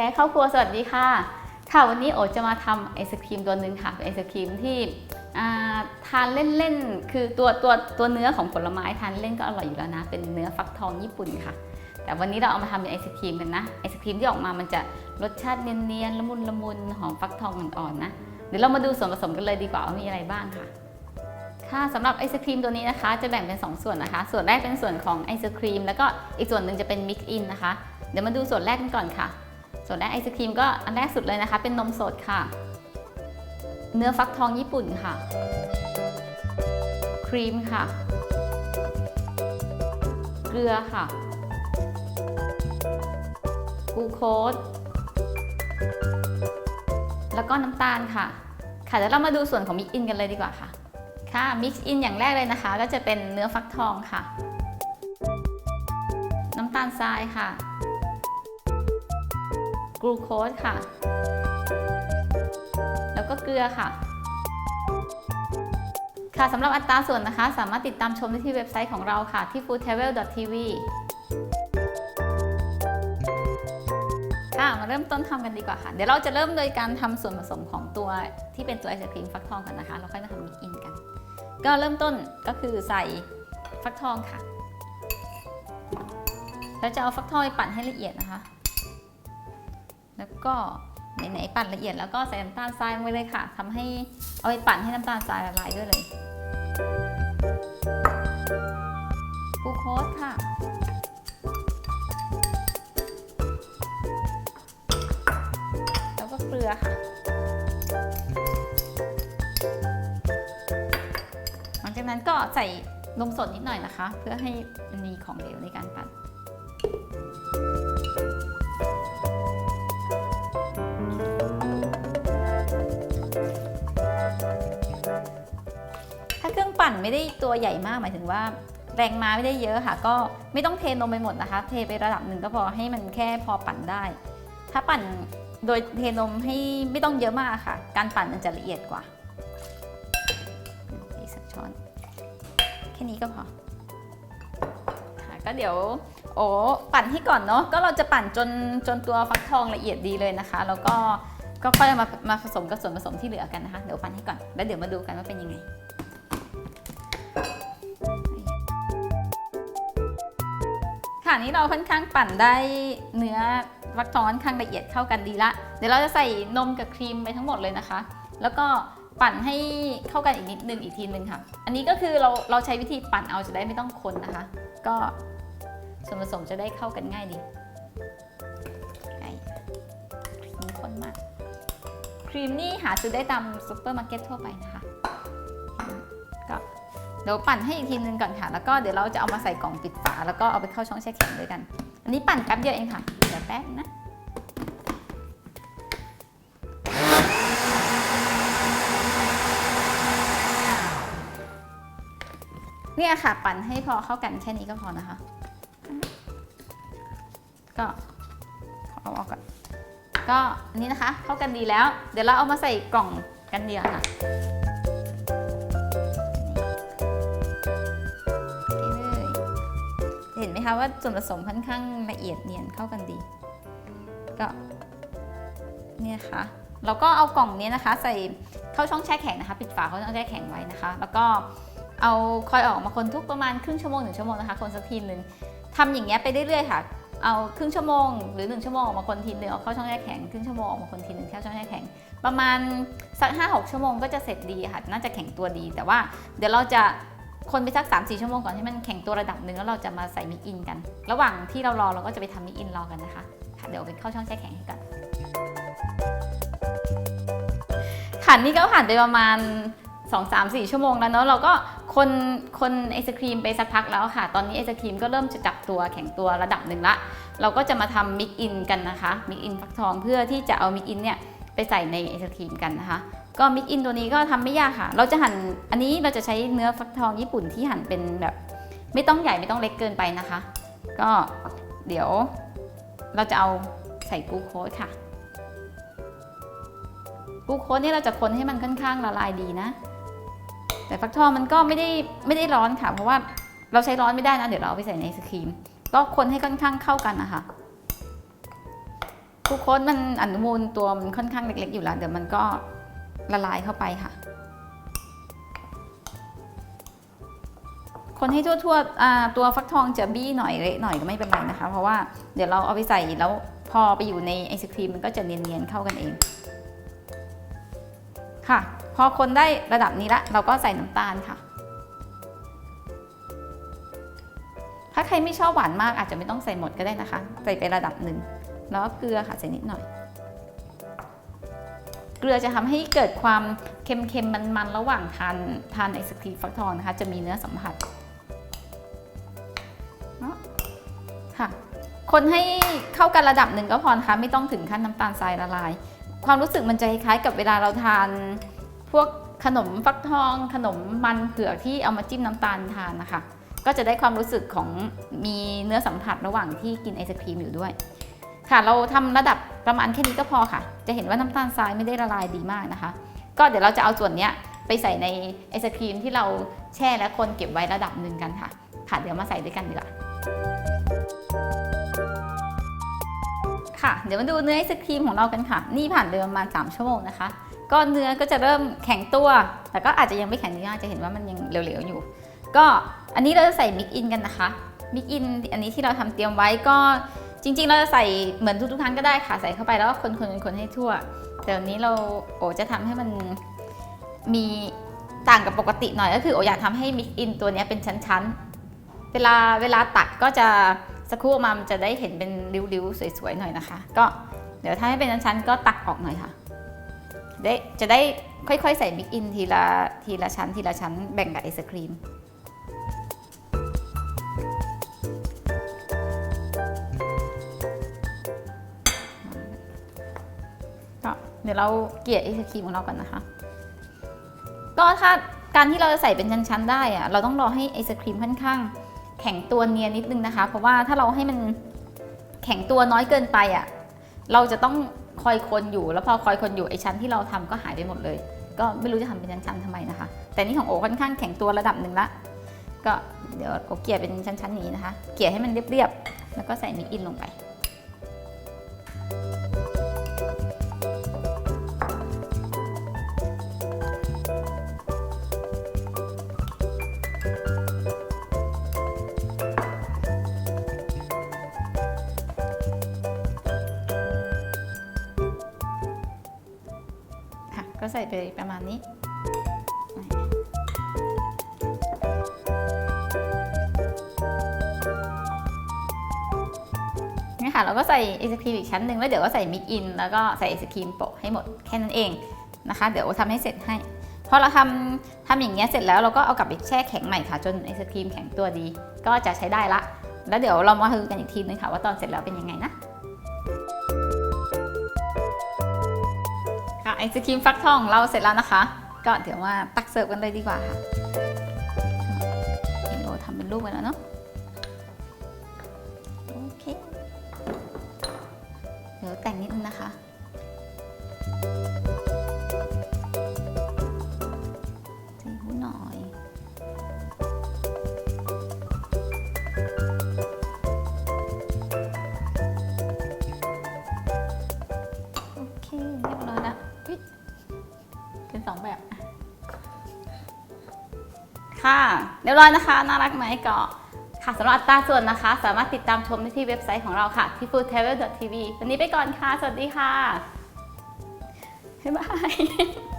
เคเข้าครัวสวัสดีค่ะ ค่ะวันนี้โอจะมาทำไอศครีมตัวหนึ่งค่ะเป็นไอศครีมที่ทานเล่นๆ คือตัวตัวตัวเนื้อของผลไม้ทานเล่นก็อร่อยอยู่แล้วนะ เป็นเนื้อฟักทองญี่ปุ่นค่ะ แต่วันนี้เราเอามาทำเป็นไอศครีมกันนะ ไอศครีมที่ออกมามันจะรสชาติเนียนๆ ละมุนละมุนหอมฟักทองอ่อนๆนะ เดี๋ยวเรามาดูส่วนผสมกันเลยดีกว่าว่ามีอะไรบ้างค่ะ ค่ะสำหรับไอศครีมตัวนี้นะคะ จะแบ่งเป็น 2 ส่วนนะคะ ส่วนแรกเป็นส่วนของไอศครีมแล้วก็อีกส่วนหนึ่งจะเป็นมิกซ์อินนะคะ เดี๋ยวมาดูส่วนแรกกันก่อนค่ะ ส่วนแรกไอศครีมก็อันแรกสุดเลยนะคะ เป็นนมสดค่ะ เนื้อฟักทองญี่ปุ่นค่ะ ครีมค่ะ เกลือค่ะ กูโคสแล้วก็น้ำตาลค่ะ ค่ะเดี๋ยวเรามาดูส่วนของมิกอินกันเลยดีกว่าค่ะ ค่ะมิกซ์อินอย่างแรกเลยนะคะ ก็จะเป็นเนื้อฟักทองค่ะ น้ำตาลทรายค่ะ กลูโคสค่ะ แล้วก็เกลือค่ะ ค่ะสำหรับอัตราส่วนนะคะ สามารถติดตามชมได้ที่เว็บไซต์ของเราค่ะ ที่ foodtravel.tv ค่ะมาเริ่มต้นทำกันดีกว่าค่ะ เดี๋ยวเราจะเริ่มโดยการทำส่วนผสมของตัวที่เป็นตัวไอศครีมฟักทองกันนะคะ เราค่อยมาทำมิกอินกัน ก็เริ่มต้นก็คือใส่ฟักทองค่ะ แล้วจะเอาฟักทองไปปั่นให้ละเอียดนะคะ แล้วก็ไหนๆปั่นละเอียดแล้วก็ใส่น้ำตาลทรายลงไปเลยค่ะทำให้เอาไปปั่นให้น้ำตาลทรายละลายด้วยเลยกูโคสค่ะ แล้วก็เกลือค่ะ หลังจากนั้นก็ใส่นมสดนิดหน่อยนะคะ เพื่อให้มันมีของเหลวในการปั่น ปั่นไม่ได้ตัวใหญ่มากหมายถึงว่าแรงม้าไม่ได้เยอะค่ะ ก็ไม่ต้องเทนมไปหมดนะคะ เทไประดับหนึ่งก็พอให้มันแค่พอปั่นได้ ถ้าปั่นโดยเทนมให้ไม่ต้องเยอะมากค่ะ การปั่นมันจะละเอียดกว่าอีกสักช้อน แค่นี้ก็พอค่ะก็เดี๋ยวโอ้ปั่นให้ก่อนเนาะก็เราจะปั่นจนจนตัวฟักทองละเอียดดีเลยนะคะ แล้วก็ก็ค่อยมามาผสมกับส่วนผสมที่เหลือกันนะคะ เดี๋ยวปั่นให้ก่อนแล้วเดี๋ยวมาดูกันว่าเป็นยังไง ค่ะนี้เราค่อนข้างปั่นได้เนื้อฟักทองค่อนข้างละเอียดเข้ากันดีละ เดี๋ยวเราจะใส่นมกับครีมไปทั้งหมดเลยนะคะ แล้วก็ปั่นให้เข้ากันอีกนิดนึงอีกทีนึงค่ะ อันนี้ก็คือเราเราใช้วิธีปั่นเอาจะได้ไม่ต้องคนนะคะ ก็ส่วนผสมจะได้เข้ากันง่ายดีไครีมข้นมาก ครีมนี่หาซื้อได้ตามซูเปอร์มาร์เก็ตทั่วไปนะคะก็ เดี๋ยวปั่นให้อีกทีนึงก่อนค่ะ แล้วก็เดี๋ยวเราจะเอามาใส่กล่องปิดฝา แล้วก็เอาไปเข้าช่องแช่แข็งด้วยกัน อันนี้ปั่นแป๊บเดียวเองค่ะ เดี๋ยวแป๊บนะเนี่ยค่ะ ปั่นให้พอเข้ากันแค่นี้ก็พอนะคะ ก็เอาออกก่อนก็อันนี้นะคะ เข้ากันดีแล้ว เดี๋ยวเราเอามาใส่กล่องกันเดียวค่ะ เห็นไหมคะว่าส่วนผสมค่อนข้างละเอียดเนียนเข้ากันดี ก็เนี่ยค่ะเราก็เอากล่องนี้นะคะ ใส่เข้าช่องแช่แข็งนะคะ ปิดฝาเข้าช่องแช่แข็งไว้นะคะ แล้วก็เอาคอยออกมาคนทุกประมาณครึ่งชั่วโมงหนึ่งชั่วโมงนะคะ คนสักทีหนึ่งทำอย่างเงี้ยไปเรื่อยๆค่ะเอาครึ่งชั่วโมงหรือ 1 ชั่วโมงออกมาคนทีนึงเอาเข้าช่องแช่แข็งครึ่งชั่วโมงออกมาคนทีนึงเข้าช่องแช่แข็ง ประมาณสัก5-6 ชั่วโมงก็จะเสร็จดีค่ะน่าจะแข็งตัวดี แต่ว่าเดี๋ยวเราจะ คนไปสัก3-4ชั่วโมงก่อนให้มันแข็งตัวระดับหนึ่งแล้วเราจะมาใส่มิกอินกัน ระหว่างที่เรารอเราก็จะไปทำมิกอินรอกันนะคะค่ะเดี๋ยวไปเข้าช่องแช่แข็งให้ก่อนค่ะนี่ก็ผ่านไปประมาณ2 3 4 ชั่วโมงแล้วเนาะเราก็คนคนไอศครีมไปสักพักแล้วค่ะ ตอนนี้ไอศครีมก็เริ่มจะจับตัวแข็งตัวระดับหนึ่งละ เราก็จะมาทำมิกอินกันนะคะมิกอินฟักทองเพื่อที่จะเอามิกอินเนี่ยไปใส่ในไอศครีมกันนะคะ ก็มิกอินตัวนี้ก็ทำไม่ยากค่ะ เราจะหั่นอันนี้เราจะใช้เนื้อฟักทองญี่ปุ่นที่หั่นเป็นแบบ ไม่ต้องใหญ่ไม่ต้องเล็กเกินไปนะคะ ก็เดี๋ยวเราจะเอาใส่กูโคสค่ะ กูโคสนี่เราจะคนให้มันค่อนข้างละลายดีนะ แต่ฟักทองมันก็ไม่ได้ไม่ได้ร้อนค่ะ เพราะว่าเราใช้ร้อนไม่ได้นะ เดี๋ยวเราเอาไปใส่ในไอศครีม ก็คนให้ค่อนข้างเข้ากันนะคะคูโค้ดมันอนุมูลตัวมันค่อนข้างเล็กๆอยู่แล้วเดี๋ยวมันก็ ละลายเข้าไปค่ะ คนให้ทั่วๆตัวฟักทองจะบี้หน่อยเละหน่อยก็ไม่เป็นไรนะคะ เพราะว่าเดี๋ยวเราเอาไปใส่แล้วพอไปอยู่ในไอศครีมมันก็จะเนียนๆเข้ากันเอง ค่ะ พอคนได้ระดับนี้ละ เราก็ใส่น้ำตาลค่ะ ถ้าใครไม่ชอบหวานมากอาจจะไม่ต้องใส่หมดก็ได้นะคะ ใส่ไประดับหนึ่งแล้วก็เกลือค่ะใส่นิดหน่อย เกลือจะทำให้เกิดความเค็มๆมันๆระหว่างทานทานไอศครีมฟักทองนะคะ จะมีเนื้อสัมผัสค่ะคนให้เข้ากันระดับหนึ่งก็พอนะคะไม่ต้องถึงขั้นน้ำตาลทรายละลาย ความรู้สึกมันจะคล้ายๆกับเวลาเราทาน พวกขนมฟักทอง ขนมมันเผือกที่เอามาจิ้มน้ำตาลทานนะคะ ก็จะได้ความรู้สึกของมีเนื้อสัมผัสระหว่างที่กินไอศครีมอยู่ด้วย ค่ะ เราทำระดับประมาณแค่นี้ก็พอค่ะ จะเห็นว่าน้ำตาลทรายไม่ได้ละลายดีมากนะคะ ก็เดี๋ยวเราจะเอาส่วนนี้ไปใส่ในไอศครีมที่เราแช่และคนเก็บไว้ระดับหนึ่งกันค่ะ ค่ะเดี๋ยวมาใส่ด้วยกันดีกว่าค่ะ เดี๋ยวมาดูเนื้อไอศครีมของเรากันค่ะ นี่ผ่านไปประมาณ 3 ชั่วโมงนะคะ ก็เนื้อก็จะเริ่มแข็งตัว แต่ก็อาจจะยังไม่แข็งมากจะเห็นว่ามันยังเหลวๆอยู่ ก็อันนี้เราจะใส่มิกอินกันนะคะมิกอินอันนี้ที่เราทำเตรียมไว้ก็ จริงๆ เราจะใส่เหมือนทุกๆครั้งก็ได้ค่ะ ใส่เข้าไปแล้วก็คนๆคนๆให้ทั่ว แต่วันนี้เราโอจะทำให้มันมีต่างกับปกติหน่อยก็คือโออยากทำให้มิกอินตัวนี้เป็นชั้นๆ เวลาเวลาตักก็จะสักครู่มามันจะได้เห็นเป็นริ้วๆ สวยๆ หน่อยนะคะ ก็เดี๋ยวถ้าให้เป็นชั้นๆ ก็ตักออกหน่อยค่ะได้จะได้ค่อยๆ ใส่มิกอินทีละทีละชั้นทีละชั้นแบ่งกับไอศครีม ก็เดี๋ยวเราเกลี่ยไอศครีมของเราก่อนนะคะ ก็ถ้าการที่เราจะใส่เป็นชั้นๆได้อะเราต้องรอให้ไอศครีมค่อนข้าง แข็งตัวเนียนนิดนึงนะคะ เพราะว่าถ้าเราให้มันแข็งตัวน้อยเกินไปอะเราจะต้องคอยคนอยู่ แล้วพอคอยคนอยู่ไอชั้นที่เราทำก็หายไปหมดเลย ก็ไม่รู้จะทำเป็นชั้นๆทำไมนะคะ แต่นี่ของโอค่อนข้างแข็งตัวระดับหนึ่งละ ก็เดี๋ยวโอเกลี่ยเป็นชั้นๆนี้นะคะ เกลี่ยให้มันเรียบๆ แล้วก็ใส่มิกอินลงไป ใส่ไปประมาณนี้ นี่ค่ะเราก็ใส่ไอศครีมอีกชั้นหนึ่งแล้วเดี๋ยวก็ใส่มิกอิน แล้วก็ใส่ไอศครีมโปะให้หมดแค่นั้นเองนะคะ เดี๋ยวทำให้เสร็จให้พอเราทำทำอย่างเงี้ยเสร็จแล้วเราก็เอากลับไปแช่แข็งใหม่ค่ะ จนไอศครีมแข็งตัวดี ก็จะใช้ได้ละ แล้วเดี๋ยวเรามาดูกันอีกทีนึงค่ะว่าตอนเสร็จแล้วเป็นยังไงนะ ไอศครีมฟักทองเราเสร็จแล้วนะคะ ก็เดี๋ยวว่าตักเสิร์ฟกันเลยดีกว่าค่ะเราทำเป็นรูปกันแล้วเนาะโอเค เดี๋ยวแต่งนิดนึงนะคะ สองแบบ ค่ะ เรียบร้อยนะคะ น่ารักไหมก็ค่ะสำหรับอัตราส่วนนะคะ สามารถติดตามชมได้ที่เว็บไซต์ของเราค่ะ ที่ foodtravel.tv วันนี้ไปก่อนค่ะ สวัสดีค่ะ บ๊ายบาย